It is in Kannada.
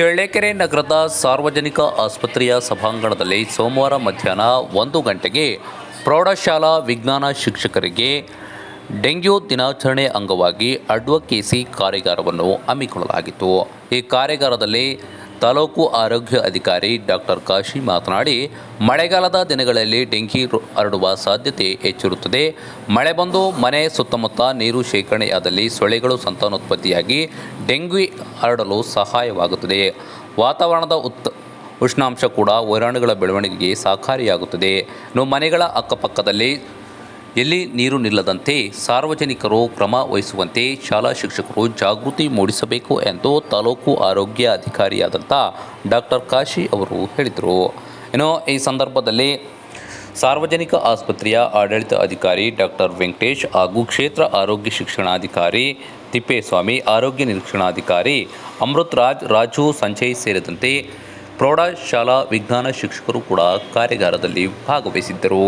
ಚಳ್ಳಕೆರೆ ನಗರದ ಸಾರ್ವಜನಿಕ ಆಸ್ಪತ್ರೆಯ ಸಭಾಂಗಣದಲ್ಲಿ ಸೋಮವಾರ ಮಧ್ಯಾಹ್ನ ಒಂದು ಗಂಟೆಗೆ ಪ್ರೌಢಶಾಲಾ ವಿಜ್ಞಾನ ಶಿಕ್ಷಕರಿಗೆ ಡೆಂಗ್ಯೂ ದಿನಾಚರಣೆ ಅಂಗವಾಗಿ ಅಡ್ವೊಕೇಸಿ ಕಾರ್ಯಾಗಾರವನ್ನು ಹಮ್ಮಿಕೊಳ್ಳಲಾಗಿತ್ತು. ಈ ಕಾರ್ಯಾಗಾರದಲ್ಲಿ ತಾಲೂಕು ಆರೋಗ್ಯ ಅಧಿಕಾರಿ ಡಾಕ್ಟರ್ ಕಾಶಿ ಮಾತನಾಡಿ, ಮಳೆಗಾಲದ ದಿನಗಳಲ್ಲಿ ಡೆಂಗಿ ಹರಡುವ ಸಾಧ್ಯತೆ ಹೆಚ್ಚಿರುತ್ತದೆ. ಮಳೆ ಬಂದು ಮನೆ ಸುತ್ತಮುತ್ತ ನೀರು ಶೇಖರಣೆಯಾದಲ್ಲಿ ಸೊಳ್ಳೆಗಳು ಸಂತಾನೋತ್ಪತ್ತಿಯಾಗಿ ಡೆಂಗ್ಯು ಹರಡಲು ಸಹಾಯವಾಗುತ್ತದೆ. ವಾತಾವರಣದ ಉತ್, ಉಷ್ಣಾಂಶ ಕೂಡ ವೈರಾಣುಗಳ ಬೆಳವಣಿಗೆಗೆ ಸಹಕಾರಿಯಾಗುತ್ತದೆ. ಇನ್ನು ಮನೆಗಳ ಅಕ್ಕಪಕ್ಕದಲ್ಲಿ ಎಲ್ಲಿ ನೀರು ನಿಲ್ಲದಂತೆ ಸಾರ್ವಜನಿಕರು ಕ್ರಮ ವಹಿಸುವಂತೆ ಶಾಲಾ ಶಿಕ್ಷಕರು ಜಾಗೃತಿ ಮೂಡಿಸಬೇಕು ಎಂದು ತಾಲೂಕು ಆರೋಗ್ಯ ಅಧಿಕಾರಿಯಾದಂಥ ಡಾಕ್ಟರ್ ಕಾಶಿ ಅವರು ಹೇಳಿದರು. ಇನ್ನು ಈ ಸಂದರ್ಭದಲ್ಲಿ ಸಾರ್ವಜನಿಕ ಆಸ್ಪತ್ರೆಯ ಆಡಳಿತ ಅಧಿಕಾರಿ ಡಾಕ್ಟರ್ ವೆಂಕಟೇಶ್ ಹಾಗೂ ಕ್ಷೇತ್ರ ಆರೋಗ್ಯ ಶಿಕ್ಷಣಾಧಿಕಾರಿ ತಿಪ್ಪೇಸ್ವಾಮಿ, ಆರೋಗ್ಯ ನಿರೀಕ್ಷಣಾಧಿಕಾರಿ ಅಮೃತ್ ರಾಜ್ ರಾಜು, ಸಂಜಯ್ ಸೇರಿದಂತೆ ಪ್ರೌಢಶಾಲಾ ವಿಜ್ಞಾನ ಶಿಕ್ಷಕರು ಕೂಡ ಕಾರ್ಯಾಗಾರದಲ್ಲಿ ಭಾಗವಹಿಸಿದ್ದರು.